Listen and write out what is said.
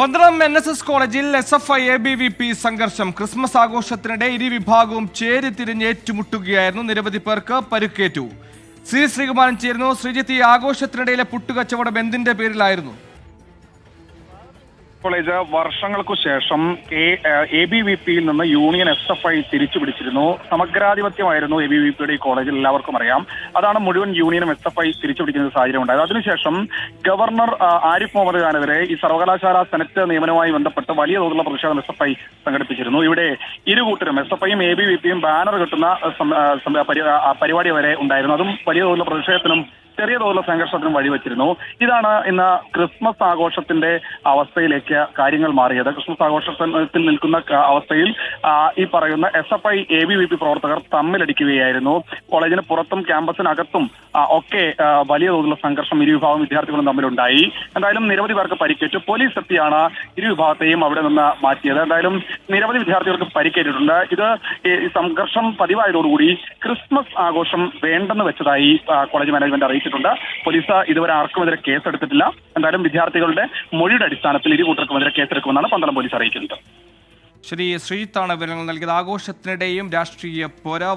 Pandalam N S S കോളേജിൽ S F I A B V P സംഘർഷം Christmas ആഘോഷത്തിനിടെ ഇരു വിഭാഗവും ചേരിതിരിഞ്ഞ് ഏറ്റുമുട്ടുകയായിരുന്നു നിരവധി പേർക്ക് പരുക്കേറ്റു. ശ്രീ ശ്രീകുമാരൻ ചേരുന്നു. ശ്രീജിത്ത് ഈ ആഘോഷത്തിനിടയിലെ പുട്ടുകച്ചവടം എന്തിന്റെ പേരിലായിരുന്നു? കോളേജ് വർഷങ്ങൾക്കു ശേഷം എ ബി വി പിയിൽ നിന്ന് യൂണിയൻ എസ് എഫ് ഐ തിരിച്ചു പിടിച്ചിരുന്നു സമഗ്രാധിപത്യമായിരുന്നു എ ബി വി പിയുടെ ഈ കോളേജിൽ എല്ലാവർക്കും അറിയാം. അതാണ് മുഴുവൻ യൂണിയനും എസ് എഫ് ഐ തിരിച്ചു പിടിക്കുന്ന സാഹചര്യം ഉണ്ടായത് അതിനുശേഷം ഗവർണർ ആരിഫ് മുഹമ്മദ് ഖാനെതിരെ ഈ സർവകലാശാല സെനറ്റ് നിയമനവുമായി ബന്ധപ്പെട്ട് വലിയ തോതിലുള്ള പ്രതിഷേധം എസ് എഫ് ഐ സംഘടിപ്പിച്ചിരുന്നു. ഇവിടെ ഇരു കൂട്ടരും എസ് എഫ് ഐയും എ ബി വി പിയും ബാനർ കെട്ടുന്ന പരിപാടി വരെ ഉണ്ടായിരുന്നു. അതും വലിയ തോതിലുള്ള പ്രതിഷേധത്തിനും ചെറിയ തോതിലുള്ള സംഘർഷത്തിനും വഴിവെച്ചിരുന്നു. ഇതാണ് ഇന്ന് ക്രിസ്മസ് ആഘോഷത്തിന്റെ അവസ്ഥയിലേക്ക് കാര്യങ്ങൾ മാറിയത്. ക്രിസ്മസ് ആഘോഷത്തിൽ നിൽക്കുന്ന അവസ്ഥയിൽ ഈ പറയുന്ന S F I A B V P പ്രവർത്തകർ തമ്മിലടിക്കുകയായിരുന്നു. കോളേജിന് പുറത്തും ക്യാമ്പസിനകത്തും ഒക്കെ വലിയ തോതിലുള്ള സംഘർഷം ഇരു വിഭാഗം വിദ്യാർത്ഥികളും തമ്മിലുണ്ടായി. എന്തായാലും നിരവധി പേർക്ക് പരിക്കേറ്റു. പോലീസ് എത്തിയാണ് ഇരു വിഭാഗത്തെയും അവിടെ നിന്ന് മാറ്റിയത്. എന്തായാലും നിരവധി വിദ്യാർത്ഥികൾക്ക് പരിക്കേറ്റിട്ടുണ്ട്. ഇത് സംഘർഷം പതിവായതോടുകൂടി ക്രിസ്മസ് ആഘോഷം വേണ്ടെന്ന് വെച്ചതായി കോളേജ് മാനേജ്മെന്റ് അറിയിച്ചിട്ടുണ്ട് പോലീസ് ഇതുവരെ ആർക്കുമെതിരെ കേസെടുത്തിട്ടില്ല. എന്തായാലും വിദ്യാർത്ഥികളുടെ മൊഴിയുടെ അടിസ്ഥാനത്തിൽ ഇരു കൂട്ടർക്കുമെതിരെ കേസെടുക്കുമെന്നാണ് പന്തളം പോലീസ് അറിയിക്കുന്നത്. ശരി ശ്രീജിത്താണ് വിവരങ്ങൾ നൽകിയത്. ആഘോഷത്തിനിടെയും രാഷ്ട്രീയ പോരാ